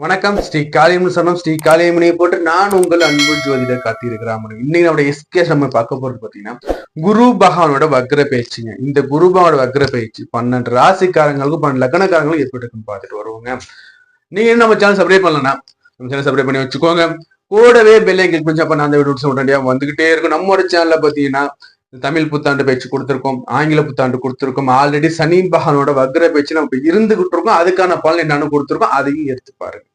வணக்கம் ஸ்ரீ காளியம்மன் சொன்னோம் ஸ்ரீ காளியம்மனியை போட்டு நான் உங்கள் அன்பு ஜோதிடர் காத்திருக்கிறாமன் இன்னைக்கு நம்மளோட எஸ்கே நம்ம பார்க்க போறது பாத்தீங்கன்னா குரு பகவானோட வக்ர பயிற்சிங்க. இந்த குரு பகவானோட வக்ர பயிற்சி பன்னெண்டு ராசிக்காரங்களுக்கும் பன்னெண்டு லக்னக்காரங்களுக்கும் ஏற்பட்டுருக்குன்னு பாத்துட்டு பார்த்துட்டு வருவோங்க. நீங்க என்ன நம்ம சேனல் சப்ஸ்கிரைப் பண்ணலன்னா நம்ம சேனல் சப்ஸ்கிரைப் பண்ணி வச்சுக்கோங்க. கூடவே பெல்லை கிளிக் பண்ணி அப்ப நான் அந்த வீடியோஸ் உடனடியா வந்துகிட்டே இருக்கும். நம்மளோட சேனல்ல பாத்தீங்கன்னா தமிழ் புத்தாண்டு பேச்சு கொடுத்துருக்கோம் ஆங்கில புத்தாண்டு கொடுத்துருக்கோம். ஆல்ரெடி சனி பகவானோட வக்ர பேச்சு நம்ம இருந்துகிட்டு இருக்கோம் அதுக்கான பலன் என்னன்னு கொடுத்துருக்கோம். அதையும் எடுத்து பாருங்க.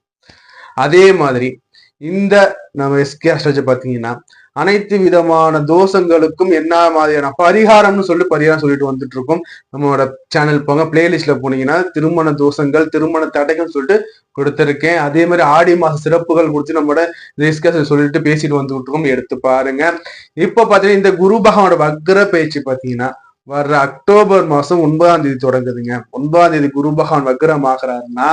அதே மாதிரி இந்த நம்ம எஸ்கே அஸ்ட்ராஜ் பாத்தீங்கன்னா அனைத்து விதமான தோஷங்களுக்கும் என்ன மாதிரியான பரிகாரம்னு சொல்லி பரிகாரம் சொல்லிட்டு வந்துட்டு இருக்கோம் நம்மளோட சேனல் போங்க பிளேலிஸ்ட்ல போனீங்கன்னா திருமண தோஷங்கள் திருமண தடைகள் சொல்லிட்டு கொடுத்துருக்கேன். அதே மாதிரி ஆடி மாச சிறப்புகள் குறித்து நம்மளோட டிஸ்கஷன் சொல்லிட்டு பேசிட்டு வந்துட்டு இருக்கோம் எடுத்து பாருங்க. இப்ப பாத்தீங்கன்னா இந்த குரு பகவானோட வக்ர பயிற்சி பாத்தீங்கன்னா வர்ற அக்டோபர் மாசம் ஒன்பதாம் தேதி தொடங்குதுங்க. ஒன்பதாம் தேதி குரு பகவான் வக்ரம் ஆகிறாருன்னா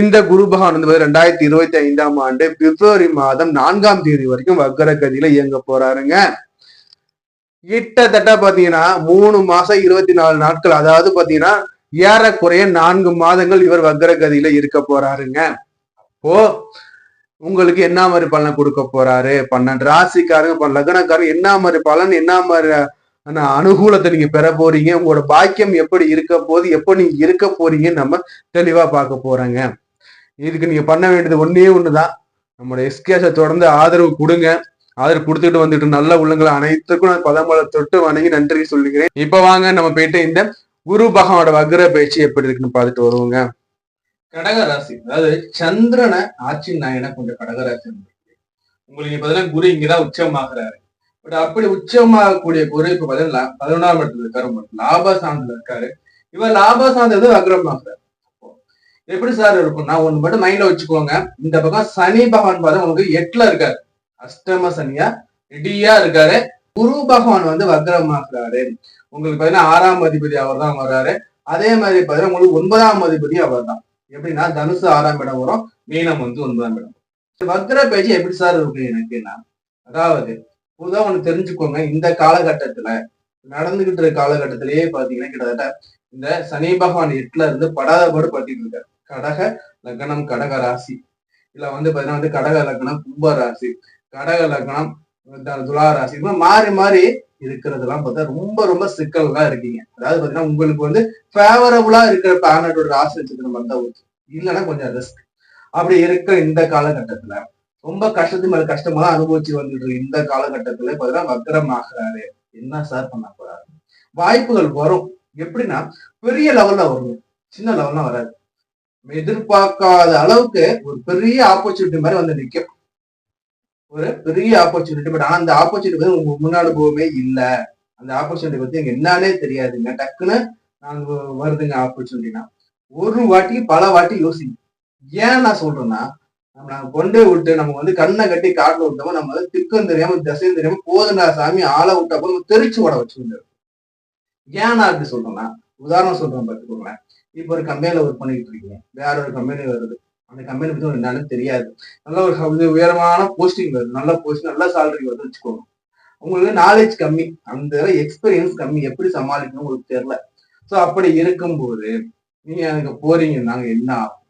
இந்த குரு பகவான் வந்து ரெண்டாயிரத்தி இருபத்தி ஐந்தாம் ஆண்டு பிப்ரவரி மாதம் நான்காம் தேதி வரைக்கும் வக்ர கதியில இயங்க போறாருங்க. கிட்டத்தட்ட பாத்தீங்கன்னா மூணு மாசம் இருபத்தி நாலு நாட்கள் அதாவது பாத்தீங்கன்னா ஏறக்குறைய நான்கு மாதங்கள் இவர் வக்ர கதியில இருக்க போறாருங்க. அப்போ உங்களுக்கு என்ன மாதிரி பலன் கொடுக்க போறாரு? பன்னெண்டு ராசிக்காரங்க லக்னக்காரங்க என்ன மாதிரி பலன் என்ன மாதிரி ஆனா அனுகூலத்தை நீங்க பெற போறீங்க. உங்களோட பாக்கியம் எப்படி இருக்க போது எப்போ நீங்க இருக்க போறீங்கன்னு நம்ம தெளிவா பார்க்க போறாங்க. இதுக்கு நீங்க பண்ண வேண்டியது ஒன்னே ஒண்ணுதான். நம்மளோட எஸ்கேஸை தொடர்ந்து ஆதரவு கொடுங்க. ஆதரவு கொடுத்துட்டு வந்துட்டு நல்ல உள்ளங்களை அனைத்துக்கும் நான் பதமலை தொட்டு வணங்கி நன்றி சொல்லுகிறேன். இப்ப வாங்க நம்ம போயிட்டு இந்த குரு பகவானோட வக்ர பயிற்சி எப்படி இருக்குன்னு பார்த்துட்டு வருவோங்க. கடகராசி அதாவது சந்திரனை ஆட்சி நாயனை கொஞ்சம் கடகராசி உங்களுக்கு பாத்தீங்கன்னா குரு இங்கதான் உச்சமாகிறாரு. பட் அப்படி உச்சமாகக்கூடிய குரு இப்ப பார்த்தீங்கன்னா பதினொன்றாம் இடத்துல இருக்காரு உங்களுக்கு லாபசாந்தில இருக்காரு. இவர் லாபசாந்தது அக்ரமாகிறார் எப்படி சார் இருக்கும்னா ஒண்ணு மட்டும் மைண்ட்ல வச்சுக்கோங்க. இந்த பக்கம் சனி பகவான் பார்த்தா உங்களுக்கு எட்டுல இருக்காரு. அஷ்டம சனியா ரெடியா இருக்காரு. குரு பகவான் வந்து வக்ரமாக்குறாரு. உங்களுக்கு பார்த்தீங்கன்னா ஆறாம் அதிபதி அவர் தான் வர்றாரு அதே மாதிரி பார்த்தீங்கன்னா உங்களுக்கு ஒன்பதாம் அதிபதி அவர் தான் எப்படின்னா தனுசு ஆறாம் இடம் வரும் மீனம் வந்து ஒன்பதாம் இடம் வக்ர பேச்சு எப்படி சார் இருக்கு எனக்குன்னா அதாவது பொதுவா ஒண்ணு தெரிஞ்சுக்கோங்க. இந்த காலகட்டத்துல நடந்துகிட்டு இருக்க காலகட்டத்திலேயே பாத்தீங்கன்னா கிட்டத்தட்ட இந்த சனி பகவான் எட்டுல இருந்து படாதபாடு பட்டிட்டு இருக்காரு. கடக லக்னம் கடக ராசி. இதுல வந்து பாத்தீங்கன்னா வந்து கடக லக்னம் கும்ப ராசி. கடக லக்னம் துலா ராசி. இது மாதிரி மாறி மாறி இருக்கிறதெல்லாம் பார்த்தா ரொம்ப ரொம்ப சிக்கல்லா இருக்கீங்க. அதாவது பாத்தீங்கன்னா உங்களுக்கு வந்து ஃபேவரபுளா இருக்கிற பிளானட்டோட ராசி வச்சுக்கிற மாதிரி தான் இல்லைன்னா கொஞ்சம் ரிஸ்க் அப்படி இருக்கிற இந்த காலகட்டத்துல ரொம்ப கஷ்டத்து மேல கஷ்டமா அனுபவிச்சு வந்துட்டு இந்த காலகட்டத்துல பாத்தீங்கன்னா வக்ரம் ஆகிறாரு என்ன சார் பண்ண போறாரு? வாய்ப்புகள் வரும். எப்படின்னா பெரிய லெவல்ல வரும் சின்ன லெவல்ல வராது. எதிர்பார்க்காத அளவுக்கு ஒரு பெரிய ஆப்பர்ச்சுனிட்டி மாதிரி வந்து நிற்கும் ஒரு பெரிய ஆப்பர்ச்சுனிட்டி பட் ஆனா அந்த ஆப்பர்ச்சுனிட்டி வந்து உங்க முன் அனுபவமே இல்லை. அந்த ஆப்பர்ச்சுனிட்டி பத்தி எனக்கு என்னன்னே தெரியாதுங்க. டக்குன்னு நாங்க வருதுங்க ஆப்பர்ச்சுனிட்டினா ஒரு வாட்டி பல வாட்டி யோசிங்க. ஏன் நான் சொல்றேன்னா நாங்க கொண்டு விட்டு நம்ம வந்து கண்ணை கட்டி காட்டில் விட்டோமோ நம்ம வந்து திக்கம் தெரியாம திசையும் தெரியாம போதுண்டா சாமி ஆளை விட்டப்போ நம்ம தெரிச்சு ஓட வச்சுருந்தோம் ஏன் நான் அப்படி சொல்றேன்னா உதாரணம் சொல்றேன் பார்த்துக்கோங்களேன். இப்போ ஒரு கம்பெனில ஒர்க் பண்ணிட்டு இருக்கீங்க. வேற ஒரு கம்பெனி வருது. அந்த கம்பெனி பத்தி ஒரு என்னன்னு தெரியாது. நல்ல ஒரு உயரமான போஸ்டிங் வருது. நல்ல போஸ்டிங் நல்ல சேலரி வருது வச்சுக்கோங்க. உங்களுக்கு நாலேஜ் கம்மி. அந்த எக்ஸ்பீரியன்ஸ் கம்மி. எப்படி சமாளிக்கணும் உங்களுக்கு தெரியல. ஸோ அப்படி இருக்கும்போது நீங்க அங்க போறீங்கன்னா என்ன ஆகும்?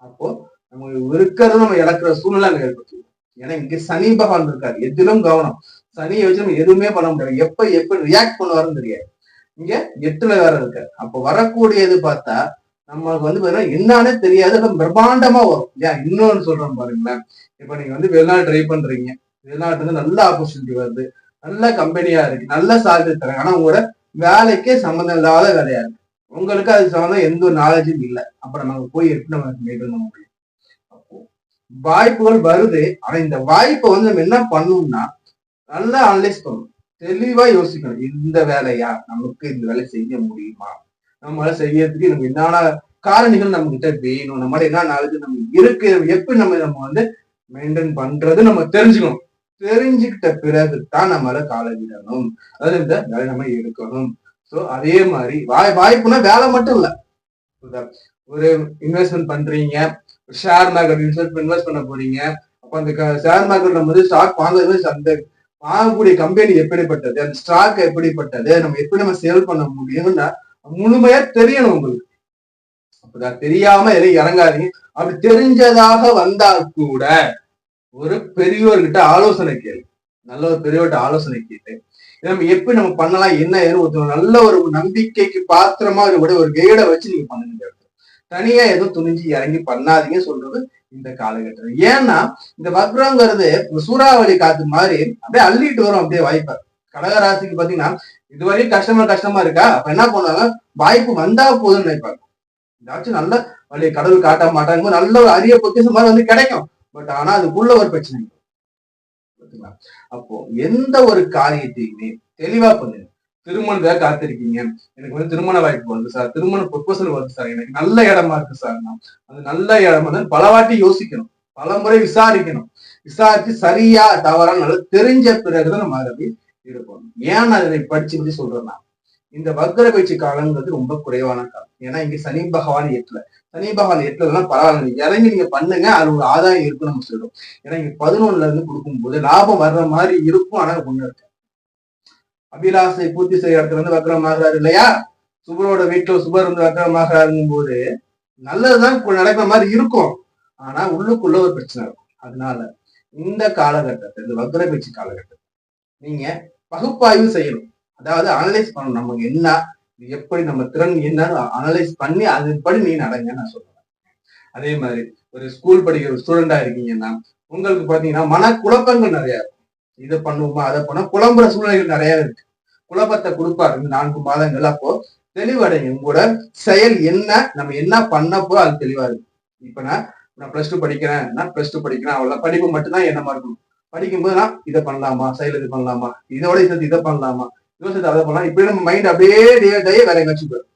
அப்போ நம்ம இருக்கிறத நம்ம இழக்கிற சூழ்நிலை அங்க ஏற்படுத்தும் ஏன்னா இங்க சனி பகவான் இருக்காரு. எதிலும் கவனம். சனியை வச்சு நம்ம எதுவுமே பண்ண முடியாது. எப்ப எப்ப ரியாக்ட் பண்ணுவாருன்னு தெரியாது. இங்க எட்டுல வேற இருக்காரு. அப்ப வரக்கூடியது பார்த்தா நம்மளுக்கு வந்து பாத்தீங்கன்னா என்னன்னே தெரியாது. அது பிரம்மாண்டமா வரும். இல்லையா? இன்னொன்னு சொல்றேன் பாருங்களேன். இப்ப நீங்க வந்து வெளிநாடு ட்ரை பண்றீங்க. வெளிநாட்டுல இருந்து நல்ல ஆப்பர்ச்சுனிட்டி வருது. நல்ல கம்பெனியா இருக்கு. நல்ல சேலரி தராங்க ஆனா உங்களோட வேலைக்கே சம்மந்தம் இல்லாத வேலையா இருக்கு. உங்களுக்கு அது சம்மந்தம் எந்த ஒரு நாலேஜும் இல்லை. அப்ப நம்ம போய் எப்படி நம்ம மேற்கொள்ள முடியும்? வாய்ப்புகள் வருது. ஆனா இந்த வாய்ப்பை வந்து நம்ம என்ன பண்ணணும்னா நல்லா அனலைஸ் பண்ணணும். தெளிவா யோசிக்கணும். இந்த வேலையா? நமக்கு இந்த வேலை செய்ய முடியுமா? நம்மளால செய்யறதுக்கு நம்ம என்னென்ன காரணிகள் நம்ம கிட்ட வேணும்? நம்ம என்ன நாளைக்கு நம்ம இருக்கு? எப்படி நம்ம நம்ம வந்து மெயின்டைன் பண்றது நம்ம தெரிஞ்சுக்கணும். தெரிஞ்சுக்கிட்ட பிறகு தான் நம்மளால காலை விடணும். அதாவது இந்த வேலை நம்ம எடுக்கணும். ஸோ அதே மாதிரி வாய் வாய்ப்புனா வேலை மட்டும் இல்ல. ஒரு இன்வெஸ்ட்மெண்ட் பண்றீங்க ஷேர் மார்க்கெட் இன்வெஸ்ட் இன்வெஸ்ட் பண்ண போறீங்க. அப்ப அந்த ஷேர் மார்க்கெட்ல வந்து ஸ்டாக் வாங்குறது அந்த வாங்கக்கூடிய கம்பெனி எப்படிப்பட்டது அந்த ஸ்டாக் எப்படிப்பட்டது நம்ம எப்படி நம்ம சேல் பண்ண முடியும்னா முழுமையா தெரியணும் உங்களுக்கு. அப்பதான் தெரியாம எதையும் இறங்காதீங்க. அப்படி தெரிஞ்சதாக வந்தால் கூட ஒரு பெரியவர்கிட்ட ஆலோசனை கேளு. நல்ல ஒரு பெரியவர்கிட்ட ஆலோசனை கேட்டு நம்ம எப்படி நம்ம பண்ணலாம் என்ன ஏன்னு ஒருத்தர் நல்ல ஒரு நம்பிக்கைக்கு பாத்திரமா இருக்கக்கூடிய ஒரு கைடை வச்சு நீங்க பண்ணுங்க தனியா எதுவும் துணிஞ்சு இறங்கி பண்ணாதீங்க சொல்றது இந்த காலகட்டம். ஏன்னா இந்த வக்ரங்கிறது ஒரு சூறாவளி காத்து மாதிரி அப்படியே அள்ளிட்டு வரும் அப்படியே வாய்ப்பை. கடகராசிக்கு பாத்தீங்கன்னா இதுவரையும் கஷ்டமா கஷ்டமா இருக்கா? அப்ப என்ன பண்ணுவாங்க? வாய்ப்பு வந்தா போதும்னு நினைப்பாங்க. ஏதாச்சும் நல்ல வழி கடவுள் காட்ட மாட்டாங்க நல்ல ஒரு அரிய பொக்கிஷம் மாதிரி வந்து கிடைக்கும். பட் ஆனா அதுக்குள்ள ஒரு பிரச்சனை. அப்போ எந்த ஒரு காரியத்தையுமே தெளிவா பண்ணுங்க திருமணத்துக்காக காத்திருக்கீங்க. எனக்கு வந்து திருமண வாய்ப்பு வருது சார். திருமண ப்ரொபோசல் வருது சார். எனக்கு நல்ல இடமா இருக்கு சார் நான். அது நல்ல இடமா தான் பல வாட்டி யோசிக்கணும். பல முறை விசாரிக்கணும். விசாரிச்சு சரியா தவறா நல்லா தெரிஞ்ச பிறகுதான் நம்ம அதை போய் இருப்போம் ஏன் நான் இதை படிச்சு பற்றி சொல்றேன்னா இந்த வக்ர பயிற்சி காலங்கிறது ரொம்ப குறைவான காலம். ஏன்னா இங்க சனி பகவான் எட்டுல. சனி பகவான் எட்டுலன்னா பரவாயில்ல. இறங்கி நீங்க பண்ணுங்க. அது ஒரு ஆதாயம் இருக்குன்னு நம்ம சொல்றோம். ஏன்னா இங்க பதினொன்னுல இருந்து கொடுக்கும்போது லாபம் வர்ற மாதிரி இருக்கும். ஆனா ஒண்ணு இருக்கு. அபிலாசை பூர்த்தி செய்யற இடத்துல வக்ரம் ஆகிறாரு இல்லையா? சுபரோட வீட்டுல சுபர் வந்து வக்ரம் ஆகிறாருங்கும் போது நல்லதுதான் இப்ப நடக்கிற மாதிரி இருக்கும். ஆனா உள்ளுக்குள்ள ஒரு பிரச்சனை இருக்கும். அதனால இந்த காலகட்டத்தை இந்த வக்ர பயிற்சி காலகட்டத்தை நீங்க பகுப்பாய்வு செய்யணும். அதாவது அனலைஸ் பண்ணணும். நமக்கு என்ன எப்படி நம்ம திறன் என்னன்னு அனலைஸ் பண்ணி அதுபடி நீ நடங்க நான் சொல்றேன். அதே மாதிரி ஒரு ஸ்கூல் படிக்கிற ஸ்டூடெண்டா இருக்கீங்கன்னா உங்களுக்கு பாத்தீங்கன்னா மன குழப்பங்கள் நிறைய இருக்கும். இதை பண்ணுவோமா? அதை பண்ண குழம்புற சூழ்நிலைகள் நிறைய இருக்கு. குழப்பத்தை கொடுப்பாரு. நான்கு மாதங்கள். அப்போ தெளிவடையும் உங்களோட செயல் என்ன நம்ம என்ன பண்ண போறோம் அது தெளிவா இருக்கு. இப்ப நான் நான் பிளஸ் டூ படிக்கிறேன். நான் பிளஸ் டூ படிக்கிறேன். அவ்வளவு படிப்பு மட்டும்தான் என்னமா இருக்கணும் படிக்கும்போது நான் இதை பண்ணலாமா? செயல் இது பண்ணலாமா? இதோட சேர்த்து இதை பண்ணலாமா? இதோட சேர்த்து அதை பண்ணலாம்? இப்படி நம்ம மைண்ட் அப்படியே டே டே வேற எங்காச்சும் போயிடும்.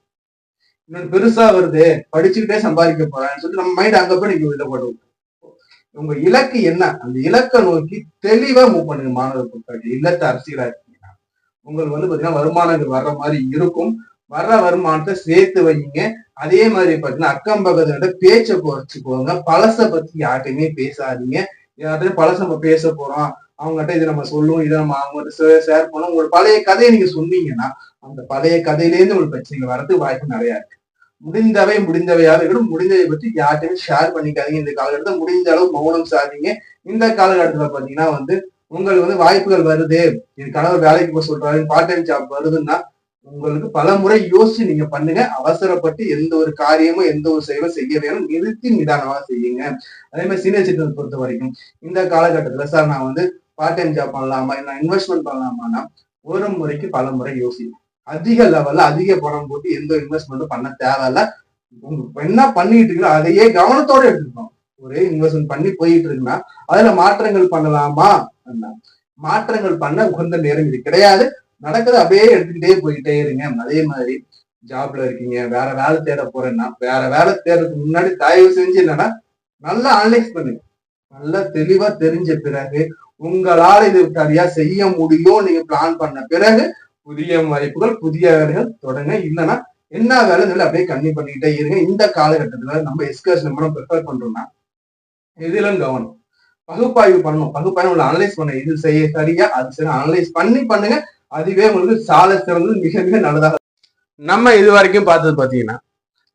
இன்னொன்று பெருசா வருது. படிச்சுக்கிட்டே சம்பாதிக்க போறேன்னு சொல்லிட்டு நம்ம மைண்ட் அங்க போய் நீங்க இதை போடுவோம் உங்க இலக்கு என்ன? அந்த இலக்கை நோக்கி தெளிவா மூவ் பண்ணுங்க மாணவர் பொருட்கள் இல்லத்த அரசியலா இருக்கீங்கன்னா உங்களுக்கு வந்து பாத்தீங்கன்னா வருமானங்கள் வர்ற மாதிரி இருக்கும். வர்ற வருமானத்தை சேர்த்து வைங்க. அதே மாதிரி பாத்தீங்கன்னா அக்கம் பக்கத்துல பேச்சை குறைச்சுக்கோங்க பழசை பத்தி யார்கிட்டயுமே பேசாதீங்க. யார்கிட்டயும் பழச நம்ம பேச போறோம். அவங்ககிட்ட இதை நம்ம சொல்லுவோம் இதை நம்ம அவங்ககிட்ட ஷேர் பண்ணோம் உங்களோட பழைய கதையை நீங்க சொன்னீங்கன்னா அந்த பழைய கதையிலேருந்து உங்களுக்கு பிரச்சனைகள் வரதுக்கு வாய்ப்பு நிறையா இருக்கு. முடிந்தவை முடிந்தவையாக இருக்கணும் முடிந்ததை பற்றி யார்கிட்டயுமே ஷேர் பண்ணிக்காதீங்க. இந்த காலகட்டத்தில் முடிந்த அளவு மௌனம் சாதிங்க இந்த காலகட்டத்துல பாத்தீங்கன்னா வந்து உங்களுக்கு வந்து வாய்ப்புகள் வருது. இது கணவர் வேலைக்கு போக சொல்றாரு பார்ட் டைம் ஜாப் வருதுன்னா உங்களுக்கு பல முறை யோசிச்சு நீங்க பண்ணுங்க. அவசரப்பட்டு எந்த ஒரு காரியமும் எந்த ஒரு செயலும் செய்ய வேணும். நிறுத்தி நிதானமாக செய்யுங்க. அதே மாதிரி சீனியர் சிட்டிசன் பொறுத்த வரைக்கும் இந்த காலகட்டத்துல சார் நான் வந்து பார்ட் டைம் ஜாப் பண்ணலாமா? நான் இன்வெஸ்ட்மெண்ட் பண்ணலாமான்னா ஒரு முறைக்கு பல முறை யோசிக்கும் அதிக லெவல்ல அதிக பணம் போட்டு எந்த இன்வெஸ்ட்மெண்ட்டும் பண்ண தேவையில்ல. உங்க என்ன பண்ணிட்டு இருக்கீங்களோ அதையே கவனத்தோட எடுத்துக்கணும். ஒரே இன்வெஸ்ட்மெண்ட் பண்ணி போயிட்டு இருக்குன்னா அதுல மாற்றங்கள் பண்ணலாமா? மாற்றங்கள் பண்ண உகந்த நேரம் இது கிடையாது. நடக்குது அப்படியே எடுத்துக்கிட்டே போயிட்டே இருங்க. அதே மாதிரி ஜாப்ல இருக்கீங்க வேற வேலை தேட போறேன்னா வேற வேலை தேடுறதுக்கு முன்னாடி தயவு செஞ்சு என்னன்னா நல்லா அனலைஸ் பண்ணுங்க. நல்லா தெளிவா தெரிஞ்ச பிறகு உங்களால இது சரியா செய்ய முடியும் நீங்க பிளான் பண்ண பிறகு புதிய வாய்ப்புகள் புதிய வேலைகள் தொடங்க. இல்லைன்னா என்ன வேலை அப்படியே கம்மி பண்ணிக்கிட்டே இருங்க. இந்த காலகட்டத்துல நம்ம எஸ்கர்ஸ் நம்ம ப்ரிப்பேர் பண்றோம்னா இதுல கவனம்? பகுப்பாய்வு பண்ணணும். பகுப்பாய்வு அனலைஸ் பண்ண. இது செய்ய சரியா? அது சரி அனலைஸ் பண்ணி பண்ணுங்க. அதுவே உங்களுக்கு சாலை சிறந்தது மிக மிக நல்லதாக நம்ம இது வரைக்கும் பார்த்தது பாத்தீங்கன்னா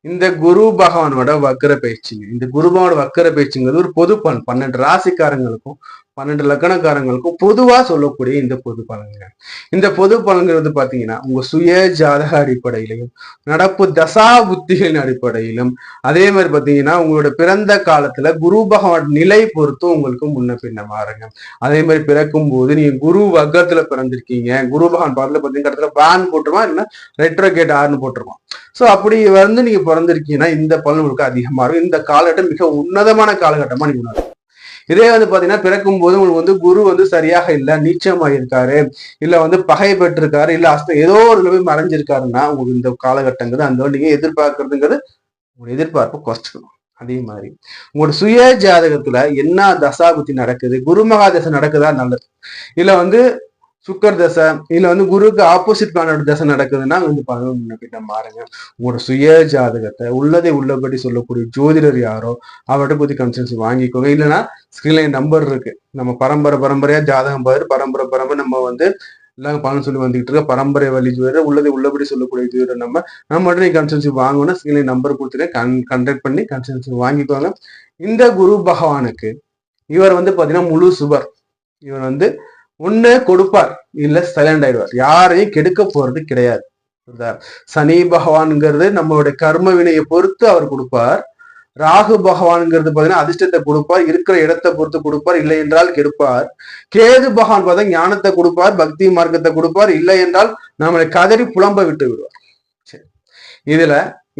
இந்த குரு பகவானோட வக்கர பயிற்சிங்க இந்த குரு பகவானோட வக்கர பயிற்சிங்கிறது ஒரு பொது பலன் பன்னெண்டு ராசிக்காரங்களுக்கும் பன்னெண்டு லக்கணக்காரங்களுக்கும் பொதுவா சொல்லக்கூடிய இந்த பொது பலன்கள். இந்த பொது பலன்கிறது பாத்தீங்கன்னா உங்க சுய ஜாதக அடிப்படையிலையும் நடப்பு தசா புத்திகளின் அடிப்படையிலும் அதே மாதிரி பாத்தீங்கன்னா உங்களோட பிறந்த காலத்துல குரு பகவான் நிலை பொறுத்தும் உங்களுக்கு முன்ன பின்ன மாறுங்க அதே மாதிரி பிறக்கும் போது நீங்க குரு வர்க்கத்துல பிறந்திருக்கீங்க. குரு பகவான் பாடல பாத்தீங்கன்னா இடத்துல பேன் போட்டுருவான் இல்லைன்னா ரெட்ரோகேட் ஆர்னு போட்டுருவான் சோ அப்படி வந்து நீங்க பிறந்திருக்கீங்கன்னா இந்த பலன் உங்களுக்கு அதிகமா இருக்கும். இந்த காலகட்டம் மிக உன்னதமான காலகட்டமா நீங்க உணரும் இதே வந்து பாத்தீங்கன்னா பிறக்கும் போது உங்களுக்கு வந்து குரு வந்து சரியாக இல்ல நீச்சமாயிருக்காரு இல்ல வந்து பகை பெற்றிருக்காரு இல்ல அஸ்தம் ஏதோ ஒரு போய் மறைஞ்சிருக்காருன்னா உங்களுக்கு இந்த காலகட்டங்கிறது அந்த நீங்க எதிர்பார்க்கறதுங்கிறது உங்களோட எதிர்பார்ப்பை குறைச்சிக்கணும் அதே மாதிரி உங்களோட சுய ஜாதகத்துல என்ன தசாபுத்தி நடக்குது குரு மகாதசை நடக்குதா நல்லது? இல்ல வந்து சுக்கர் தசை இல்ல வந்து குருக்கு ஆப்போசிட் பிளானோட தசை நடக்குதுன்னா வந்து பதினொன்று கிட்ட மாறுங்க. உங்களோட சுய ஜாதகத்தை உள்ளதை உள்ளபடி சொல்லக்கூடிய ஜோதிடர் யாரோ அவர்கிட்ட பத்தி கன்சல்சி வாங்கிக்கோங்க. இல்லைன்னா ஸ்கிரீன்ல நம்பர் இருக்கு. நம்ம பரம்பரை பரம்பரையா ஜாதகம் பாரு. பரம்பரை பரம்பரை நம்ம வந்து எல்லாம் பலன் சொல்லி வந்துகிட்டு இருக்க பரம்பரை வழி ஜோதிடர் உள்ளதை உள்ளபடி சொல்லக்கூடிய ஜோதிடர் நம்ம நம்ம மட்டும் நீ கன்சல்சி வாங்கணும்னா ஸ்கிரீன்ல நம்பர் கொடுத்துட்டு கன் கண்டக்ட் பண்ணி கன்சல்சி வாங்கிக்கோங்க. இந்த குரு பகவானுக்கு இவர் வந்து பாத்தீங்கன்னா முழு சுபர் இவர் வந்து ஒண்ணு கொடுப்பார். இல்ல சைலண்ட் ஆயிடுவார். யாரையும் கெடுக்க போறது கிடையாது. சனி பகவான்ங்கிறது நம்மளுடைய கர்ம வினையை பொறுத்து அவர் கொடுப்பார். ராகு பகவான்ங்கிறது பாத்தீங்கன்னா அதிர்ஷ்டத்தை கொடுப்பார். இருக்கிற இடத்தை பொறுத்து கொடுப்பார். இல்லை என்றால் கெடுப்பார். கேது பகவான் பார்த்தா ஞானத்தை கொடுப்பார். பக்தி மார்க்கத்தை கொடுப்பார். இல்லை என்றால் நம்மளை கதறி புலம்ப விட்டு விடுவார். சரி. இதுல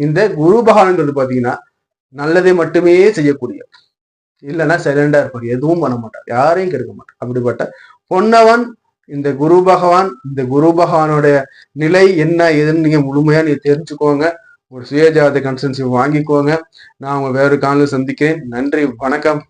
இந்த குரு பகவான்ங்கிறது பாத்தீங்கன்னா நல்லதை மட்டுமே செய்யக்கூடிய இல்லைன்னா சைலண்டா இருப்பார். எதுவும் பண்ண மாட்டார். யாரையும் கெடுக்க மாட்டார். அப்படிப்பட்ட பொன்னவன் இந்த குரு பகவான் இந்த குரு பகவானுடைய நிலை என்ன ஏதுன்னு நீங்க முழுமையா நீங்க தெரிஞ்சுக்கோங்க. ஒரு சுயஜாத கன்சன்சி வாங்கிக்கோங்க. நான் உங்க வேறு காலையில் சந்திக்கிறேன். நன்றி வணக்கம்.